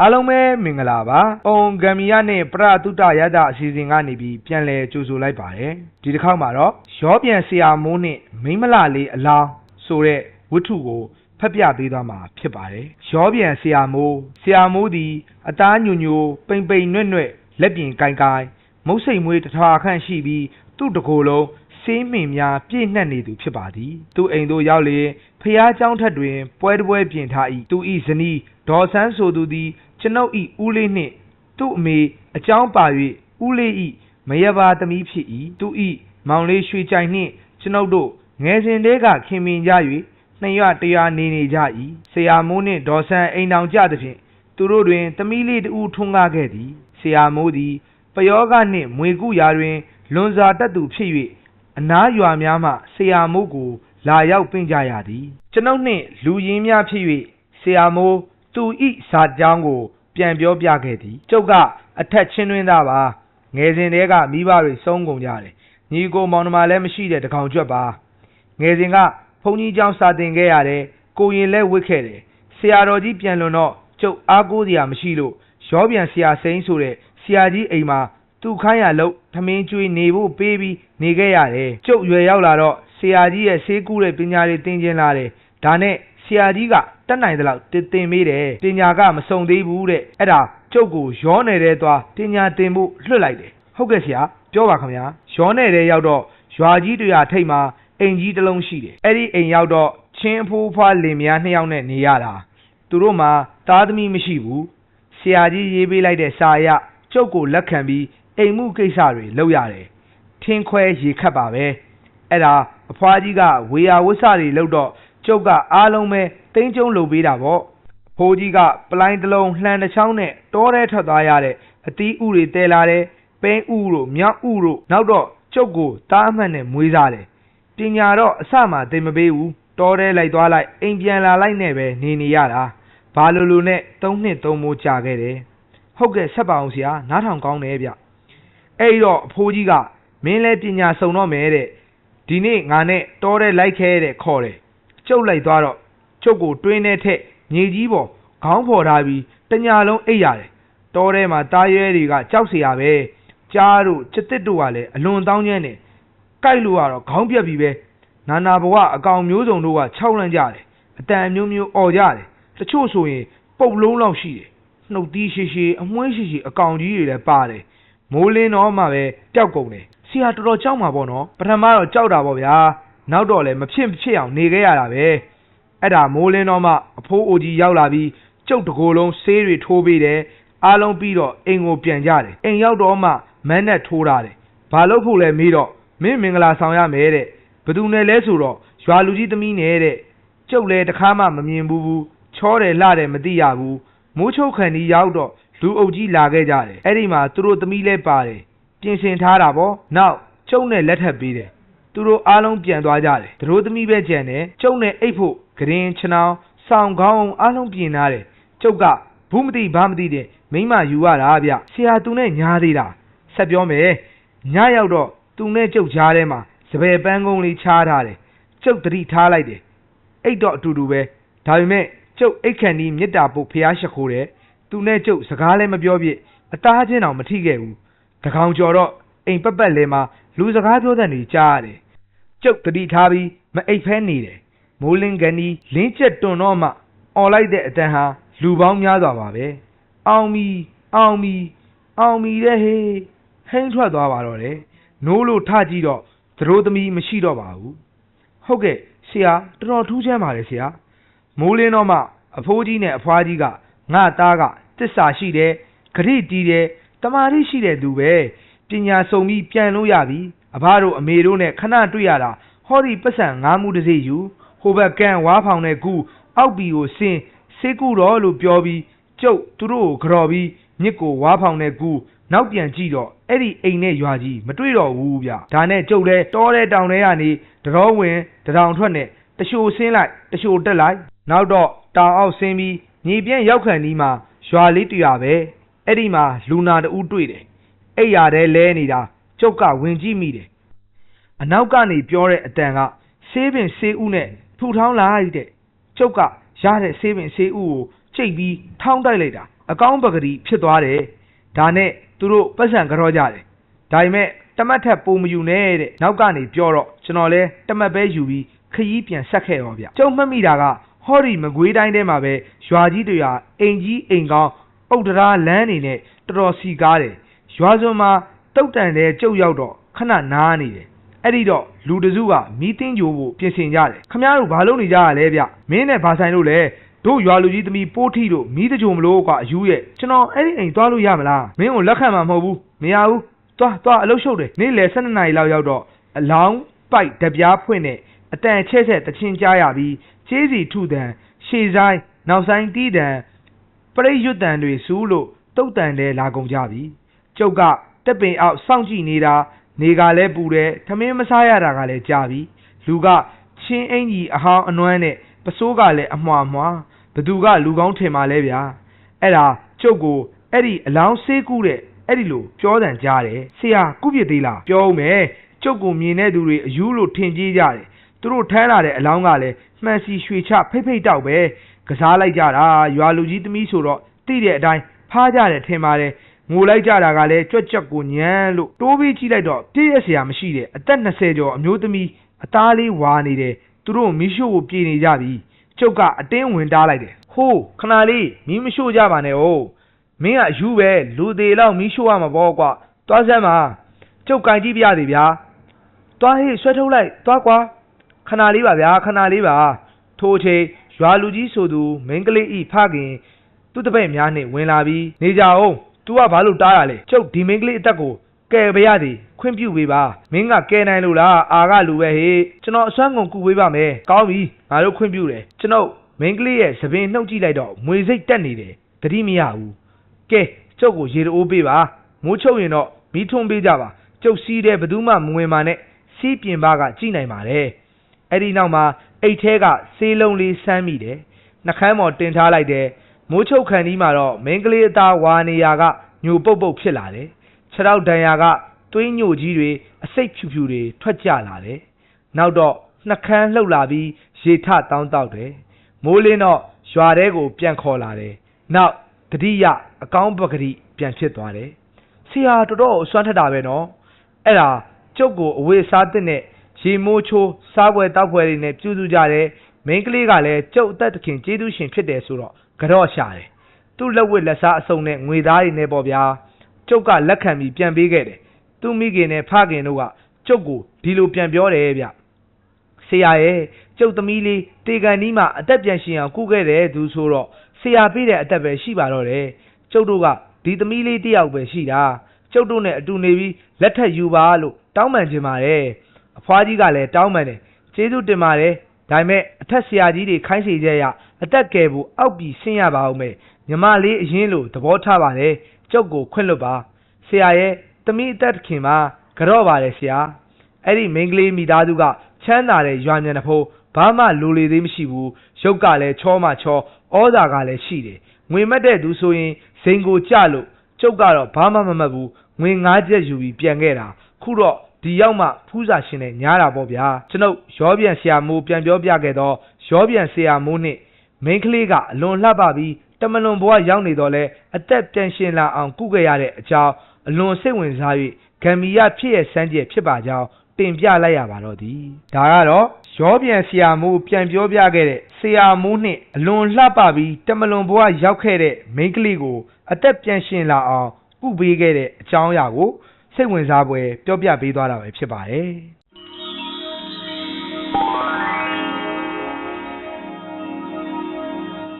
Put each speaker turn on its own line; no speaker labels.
အားလုံးပဲမင်္ဂလာပါ။အုံဂမ်မီယာနဲ့ပရတုတရတအစီအစဉ်ကနေပြီးပြန်လည်ကြိုဆိုလိုက်ပါတယ်။ဒီတစ်ခေါက်မှာတော့ရောပြန်ဆရာမိုးနဲ့မိန်းမလလေးအလောင်းဆိုတဲ့ဝတ္ထုကိုဖတ်ပြပေးသွားမှာဖြစ်ပါတယ်။ရောပြန်ဆရာမိုးဆရာမိုးသည်အသားညိုညိုပိန်ပိန်နွဲ့နွဲ့လက်ပြင်ကိုင်ကိုင်မုတ်စိတ်မွေးတစ်ထွာခန့်ရှိပြီးသူ့တကိုယ်လုံးဆေးမင်များပြည့်နှက်နေသူဖြစ်ပါသည်သူအိမ်သို့ရောက်လျင်ဖျားเจ้าထက်တွင်ပွဲတစ်ပွဲပြင်ထား၏သူ၏ဇနီးဒေါ်ဆန်းဆိုသူသည် ကျွန်ုပ်၏ဦးလေးနှင့် သူ့အမေအကြောင်းပါ၍ဦးလေး၏မယဘာသမီးဖြစ်၏သူ၏မောင်လေးရွှေကြိုင်နှင့် ကျွန်ုပ်တို့ငယ်စဉ်တည်းကခင်မင်ကြ၍နှစ်ရတရားနေနေကြ၏ဆရာမိုးနှင့်ဒေါ်ဆန်းအိမ်တောင်ကြသဖြင့်သူတို့တွင်သမီးလေးတူထွန်းကားခဲ့သည်ဆရာမိုးသည်ပယောဂနှင့်မွေကုရာတွင် လွန်စွာတက်သူဖြစ်၍အနားရွာများမှဆရာမိုးကို လာရောက်ပင့်ကြရသည် ကျွန်ုပ်နှင့်လူရင်းများဖြစ်၍ဆရာမိုးသူဤစာကြောင်းကို ပြန်ပြောပြခဲ့သည်ကျုပ်ကအထက်ချင်းတွင်းသားပါငယ်စဉ်တည်းကမိဘတွေဆုံးကုန်ကြတယ်ညီကိုမောင်နှမလည်းမရှိတဲ့တကောင်ကျွတ်ပါငယ်စဉ်ကဘုန်းကြီးကျောင်းစာသင်ခဲ့ရတယ်ကိုရင်လည်းဝစ်ခဲ့တယ်ဆရာတော်ကြီးပြန်လွန်တော့ကျုပ်အားကိုးစရာမရှိလို့ရောပြန်ဆရာစိန်ဆိုတဲ့ဆရာကြီးအိမ်မှာသူ့ခိုင်းရလို့ထမင်းကျွေးနေဖို့ပေးပြီးနေခဲ့ရတယ်ကျုပ်ရွယ်ရောက်လာတော့ဆရာကြီးရဲ့ဆေးကူးတဲ့ပညာတွေသင်ကျင်လာတယ်ဒါနဲ့ဆ ရာကြီးကတက်နိုင်သလောက်တင်သင်ပေးတယ်ပညာကမစုံသေးဘူးတဲ့အဲ့ဒါကျုပ်ကိုရောနေတဲ့သွားပညာသင်ဖို့လွှတ်လိုက်တယ်ဟုတ်ကဲ့ဆရာပြောပါခင်ဗျာရောနေတဲ့ရောက်တော့ရွာကြီးတရာထိတ်မှာအိမ်ကြီးတစ်လုံးရှိတယ်အဲ့ဒီအိမ်ရောက်တော့ချင်းအဖိုးဖွားလင်မယားနှစ်ယောက်နဲ့နေရတာသူတို့မှာသားသမီးမရှိဘူးဆရာကြီးရေးပေးလိုက်တဲ့စာအရကျုပ်ကိုလက်ခံပြီးအိမ်မှုကိစ္စတွေလုပ်ရတယ်ထင်းခွဲရေခတ်ပါပဲအဲ့ဒါအဖွားကြီးကဝေယဝစ္စတွေလုပ်တော့ ကျုပ်ကအားလုံးပဲတိန်းကျုံလုပ်ပေးတာပေါ့ဖိုးကြီးကပလိုင်းတစ်လုံးလှန်တစ်ချောင်းနဲ့တောထဲထွက်သွားရတဲ့အသီးဥတွေတဲလာတယ်ပဲဥတို့မြောက်ဥတို့နောက်တော့ကျုပ်ကိုတားအမှတ်နဲ့မွေးစားတယ်ပညာတော့အစမှသင်မပေးဘူးတောထဲလိုက်သွားလိုက်အိမ်ပြန်လာလိုက်နဲ့ပဲနေနေရတာဘာလို့လို့နဲ့သုံးနှစ်သုံးမိုးကြာခဲ့တယ်ဟုတ်ကဲ့ဆက်ပါအောင်ဆရာနားထောင်ကောင်းတယ်ဗျအဲ့တော့အဖိုးကြီးကမင်းလဲပညာစုံတော့မယ်တဲ့ဒီနေ့ငါနဲ့တောထဲလိုက်ခဲတဲ့ခေါ်တယ် ကျုပ်လိုက်သွားတော့ကျုပ်ကိုတွင်းထဲထက်မြေကြီးပေါ်ခေါင်းဖော်ထားပြီးတညာလုံးအိပ်ရတယ်တောထဲမှာတားရဲတွေကကြောက်เสียရပဲကြားတို့ချစ်တစ်တို့ကလည်းအလွန်တောင်းကျမ်းတယ်ကြိုက်လို့ကတော့ခေါင်းပြက်ပြီးပဲနာနာဘဝအကောင်မျိုးစုံတို့ကခြောက်လန့်ကြတယ်အတန်မျိုးမျိုးអော်ကြတယ်တချို့ဆိုရင်ပုတ်လုံးလောက်ရှိတယ်နှုတ်သီးရှိရှိအမွှေးရှိရှိအကောင်ကြီးတွေလည်းပါတယ်မိုးလင်းတော့မှပဲပျောက်ကုန်တယ်ဆရာတော်တော်ကြောက်မှာပေါ့နော်ပထမတော့ကြောက်တာပေါ့ဗျာ နောက်တော့လည်းမဖြစ်ဖြစ်အောင်နေခဲ့ရတာပဲအဲ့ဒါမိုးလင်းတော့မှအဖိုးအိုကြီးရောက်လာပြီးကျုပ်တကိုယ်လုံးဆေးတွေထိုးပေးတယ်အားလုံးပြီးတော့အိမ်ကိုပြန်ကြတယ်အိမ်ရောက်တော့မှမန်းနဲ့ထိုးထားတယ်ဘာလို့ဖို့လဲမေးတော့မင်းမင်္ဂလာဆောင်ရမယ်တဲ့ဘသူနဲ့လဲဆိုတော့ရွာလူကြီးသမီးနဲ့တဲ့ကျုပ်လည်းတခါမှမမြင်ဘူးဘူးချောတယ်လှတယ်မသိရဘူးမိုးချုပ်ခန်ဒီရောက်တော့လူအုပ်ကြီးလာခဲ့ကြတယ်အဲ့ဒီမှာသူတို့သမီးလဲပါတယ်ပြင်ဆင်ထားတာပေါ့နောက်ကျုပ်နဲ့လက်ထပ်ပေးတယ် သူတို့အားလုံးပြန်သွားကြတယ်သူတို့သမီးပဲကြံတယ်ကျုပ်နဲ့အိတ်ဖို့ဂရင်ချနောင်ဆောင်ကောင်းအားလုံးပြင်ထားတယ်ကျုပ်ကဘူးမသိဘာမသိတဲ့မိမယူရတာဗျဆရာသူနဲ့ညားသေးတာဆက်ပြောမယ်ညရောက်တော့သူနဲ့ကျုပ်ကြားထဲမှာစပယ်ပန်းကုန်းလေးချားထားတယ်ကျုပ်တတိထားလိုက်တယ်အိတ်တော့အတူတူပဲဒါပေမဲ့ကျုပ်အိတ်ခန်ဒီမေတ္တာပုတ်ဖျားရှိခိုးတယ်သူနဲ့ကျုပ်စကားလည်းမပြောပြစ်အသားချင်းအောင်မထိခဲ့ဘူးတကောင်ကျော်တော့အိမ်ပက်ပက်လဲမှာလူစကားပြောတဲ့နေကြားရတယ် ကျုပ်တတိထားပြီးမအိတ်ဖဲနေတယ်မိုးလင်းကန်ဒီလင်းကျက်တွန်တော့မှអော်လိုက်တဲ့အတန်ဟာလူပေါင်းများစွာပါပဲအောင်မီအောင်မီအောင်မီတဲ့ဟေးဟိန်းထွက်သွားပါတော့တယ်နိုးလို့ထကြည့်တော့သတို့သမီးမရှိတော့ပါဘူးဟုတ်ကဲ့ဆရာတော်တော်ထူးချမ်းပါတယ်ဆရာမိုးလင်းတော့မှအဖိုးကြီးနဲ့အဖွားကြီးကငါသားကတစ္ဆာရှိတယ်ဂရိတီးတယ်တမာတိရှိတဲ့သူပဲပညာစုံပြီးပြန်လို့ရပြီ အဘတို့အမေတို့နဲ့ခဏတွေ့ရတာဟောဒီပတ်စံငါးမှုတစ်စိယူဟိုဘက်ကန်ဝါဖောင်နဲ့ကူအောက်ပီကိုဆင်းစေးကူတော့လို့ပြောပြီးကျုပ်သူတို့ကိုကြော်ပြီးမြစ်ကိုဝါဖောင်နဲ့ကူနောက်ပြန်ကြည့်တော့အဲ့ဒီအိမ်နဲ့ရွာကြီးမတွေ့တော့ဘူးဗျဒါနဲ့ကျုပ်လဲတောတဲ့တောင်ထဲကနေတတော်ဝင်တထောင်ထွက်နဲ့တရှိုဆင်းလိုက်တရှိုတက်လိုက်နောက်တော့တောင်အောက်ဆင်းပြီးမြေပြန့်ရောက်ခံဒီမှာရွာလေးတရွာပဲအဲ့ဒီမှာလူနာတူတွေ့တယ်အိယာတဲလဲနေတာ ကျုပ်ကဝင်ကြည့်မိတယ်အနောက်ကနေပြောတဲ့အတန်ကဆေးပင်ဆေးဥနဲ့ထူထောင်းလိုက်တဲ့ကျုပ်ကရတဲ့ဆေးပင်ဆေးဥကိုချိန်ပြီးထောင်းတိုက်လိုက်တာအကောင်းပကတိဖြစ်သွားတယ်ဒါနဲ့သူတို့ပတ်စံကြောကြတယ်ဒါပေမဲ့တမတ်ထက်ပုံမယူနဲ့တဲ့နောက်ကနေပြောတော့ကျွန်တော်လဲတမတ်ပဲယူပြီးခရီးပြန်ဆက်ခဲ့ရောဗျကျုံမှတ်မိတာကဟောဒီမကွေးတိုင်းထဲမှာပဲရွာကြီးတွေကအိမ်ကြီးအိမ်ကောင်းပုတ်တရာလမ်းနေနဲ့တော်တော်စီကားတယ်ရွာစွန်မှာ တုတ်တန်တဲ့ကျုပ်ရောက်တော့ခဏနားနေတယ်အဲ့ဒီတော့လူတစုကမီးတင်းကြိုးဖို့ပြင်ဆင်ကြတယ်ခမရတို့ဘာလုပ်နေကြရလဲဗျမင်းနဲ့ဘာဆိုင်လို့လဲတို့ရွာလူကြီးသမီးပိုးထီတို့မီးတကြိုမလို့ကွာအယူရဲ့ကျွန်တော်အဲ့ဒီအိမ်သွားလို့ရမလားမင်းကိုလက်ခံမှာမဟုတ်ဘူးမရဘူးသွားသွားအလုပ်ရှုပ်တယ်နေ့လယ်12နာရီလောက်ရောက်တော့အလောင်းပိုက်တပြားဖွင့်နဲ့အတန်ချဲ့ဆက်တချင်းကြားရပြီးချေးစီထုတန်ရှေဆိုင်နောက်ဆိုင်တီးတန်ပရိတ်ရွတ်တန်တွေစူးလို့တုတ်တန်တဲ့လာကုန်ကြပြီကျုပ်က တက်ပင်အောက်စောင့်ကြည့်နေတာနေကလည်းပူတယ်ထမင်းမစားရတာကလည်းကြာပြီလူကချင်းအင်ကြီးအဟောင်းအနွမ်းနဲ့ပစိုးကလည်းအမွှားမွှားဘသူကလူကောင်းထင်ပါလဲဗျာအဲ့ဒါကျုပ်ကိုအဲ့ဒီအလောင်းဆေးကူးတဲ့အဲ့ဒီလိုပြောတန်ကြားတယ်ဆရာကုပြစ်သေးလားပြောဦးမယ်ကျုပ်ကိုမြင်တဲ့သူတွေအယူလို့ထင်ကြီးကြတယ်သူတို့ထမ်းလာတဲ့အလောင်းကလည်းမှန်စီရွှေချဖိတ်ဖိတ်တောက်ပဲကစားလိုက်ကြတာရွာလူကြီးသမီးဆိုတော့တိတဲ့အတိုင်းဖားကြတယ်ထင်ပါတယ် ငိုလိုက်ကြတာကလည်းကြွက်ကြက်ကိုညမ်းလို့တိုးပြီးကြည့်လိုက်တော့ပြည့်ရစရာမရှိတဲ့အသက်20ကျော်အမျိုးသမီးအသားလေးဝါနေတယ်သူတို့မီးရှို့ကိုပြေနေကြပြီကျုပ်ကအတင်းဝင်တားလိုက်တယ်ဟိုးခဏလေးမီးမရှို့ကြပါနဲ့ဟုတ်မင်းကအယူပဲလူသေးလောက်မီးရှို့ရမှာပေါ့ကွာသွားစမ်းပါကျုပ်ကင်ကြည့်ပြရသေးဗျာသွားဟေးဆွဲထုတ်လိုက်သွားကွာခဏလေးပါဗျာခဏလေးပါထိုအချိန်ရွာလူကြီးဆိုသူမိန်းကလေးဤဖခင်သူ့တပည့်များနှင့်ဝင်လာပြီးနေကြအောင် तू ကဘာလို့တားရလဲ ကျုပ်ဒီမိန်းကလေးအသက်ကိုကယ်ပါရသည်ခွင့်ပြုပေးပါ မင်းကကယ်နိုင်လို့လား အာကလူပဲဟေးကျွန်တော်အစွမ်းကုန်ကူပေးပါမယ် ကောင်းပြီငါတို့ခွင့်ပြုတယ် ကျွန်တော်မိန်းကလေးရဲ့သပင်နှုတ်ကြည့်လိုက်တော့မွေစိတ်တက်နေတယ်တတိမရဘူး ကဲကျုပ်ကိုရေတိုးပေးပါ မိုးချုပ်ရင်တော့မီးထွန်းပေးကြပါ ကျုပ်စီးတဲ့ဘသူမှမဝင်ပါနဲ့ စီးပြင်ပါကကြည့်နိုင်ပါတယ် အဲ့ဒီနောက်မှာအိတ်ထဲကဆေးလုံးလေးစမ်းမိတယ် နှခမ်းပေါ်တင်ထားလိုက်တယ် မိုးချုပ်ခန်းဒီမှာတော့မိန်းကလေးအသားဝါနေရာကညိုပုတ်ပုတ်ဖြစ်လာတယ်ခြေထောက်ဒဏ်ရာကသွေးညိုကြီးတွေအစိတ်ဖြူဖြူတွေထွက်ကြလာတယ်နောက်တော့နှကန်းလှုပ်လာပြီးရေထတောင်းတောက်တယ်မိုးလင်းတော့ရွာထဲကို ပြန်ခေါ်လာတယ်နောက်တတိယအကောင်းပကတိပြန်ဖြစ်သွားတယ်ဆရာတော်တော်အစွမ်းထက်တာပဲနော်အဲ့ဒါကျုပ်ကိုအဝေးစားတဲ့နဲ့ရေမိုးချိုးစားပွဲတောက်ပွဲတွေနဲ့ပြုစုကြတယ်မိန်းကလေးကလည်းကျုပ်အသက်တခင်ကျေးဇူးရှင်ဖြစ်တယ်ဆိုတော့ ကြော့ရှာတယ်သူ့လက်ဝတ်လက်စားအစုံနဲ့ငွေသားတွေနဲ့ပေါ့ဗျာကျုပ်ကလက်ခံပြီးပြန်ပေးခဲ့တယ်သူ့မိခင်နဲ့ဖခင်တို့ကကျုပ်ကိုဒီလိုပြန်ပြောတယ်ဗျဆရာရဲ့ကျုပ်သမီးလေးတေကန်နီးမှာအသက်ပြန်ရှင်အောင်ကုခဲ့တယ်သူဆိုတော့ဆရာပေးတဲ့အသက်ပဲရှိပါတော့တယ်ကျုပ်တို့ကဒီသမီးလေးတယောက်ပဲရှိတာကျုပ်တို့နဲ့အတူနေပြီးလက်ထက်ယူပါလို့တောင်းပန်ခြင်းပါတယ်အဖွားကြီးကလည်းတောင်းပန်တယ်ကျေးဇူးတင်ပါတယ် ဒါပေမဲ့အထက်ဆရာကြီးတွေခိုင်းစေကြရအသက်ကယ်ဖို့အောက်ပြီးဆင်းရပါအောင်မယ်ညီမလေးအရင်လိုသဘောထားပါတယ်ကျုပ်ကိုခွင့်လွတ်ပါဆရာရဲ့သမီးအသက်ခင်မှာကြော့ပါတယ်ဆရာအဲ့ဒီမိန်းကလေးမိသားစုကချမ်းသာတဲ့ရွာမြန်တဖိုးဘာမှလိုလေသေးမရှိဘူးရုပ်ကလည်းချောမှချောဩဇာကလည်းရှိတယ်ငွေမက်တဲ့သူဆိုရင်ဇိမ်ကိုကြလို့ကျုပ်ကတော့ဘာမှမမှတ်ဘူးငွေ၅ချက်ယူပြီးပြန်ခဲ့တာခုတော့ ဒီရောက်မှဖူးစာရှင်နဲ့ညားတာပေါ့ဗျာကျွန်ုပ်ရောပြန်ဆရာမိုးပြန်ပြောပြခဲ့တော့ရောပြန်ဆရာမိုးနဲ့မိန်းကလေးကအလွန်လှပပြီးတမလွန်ဘဝရောက်နေတော့လဲအသက်ပြန်ရှင်လာအောင်ကုခဲ့ရတဲ့အကြောင်းအလွန်စိတ်ဝင်စား၍ဂမ်ဘီယာဖြစ်ရဲ့စမ်းကြယ်ဖြစ်ပါကြောင်းတင်ပြလိုက်ရပါတော့သည်ဒါကတော့ရောပြန်ဆရာမိုးပြန်ပြောပြခဲ့တဲ့ဆရာမိုးနှင့်အလွန်လှပပြီးတမလွန်ဘဝရောက်ခဲ့တဲ့မိန်းကလေးကိုအသက်ပြန်ရှင်လာအောင်ကုပေးခဲ့တဲ့အကြောင်းအရာကို စိတ်ဝင်စားပွဲပြောပြပေးသွားတာပဲဖြစ်ပါတယ်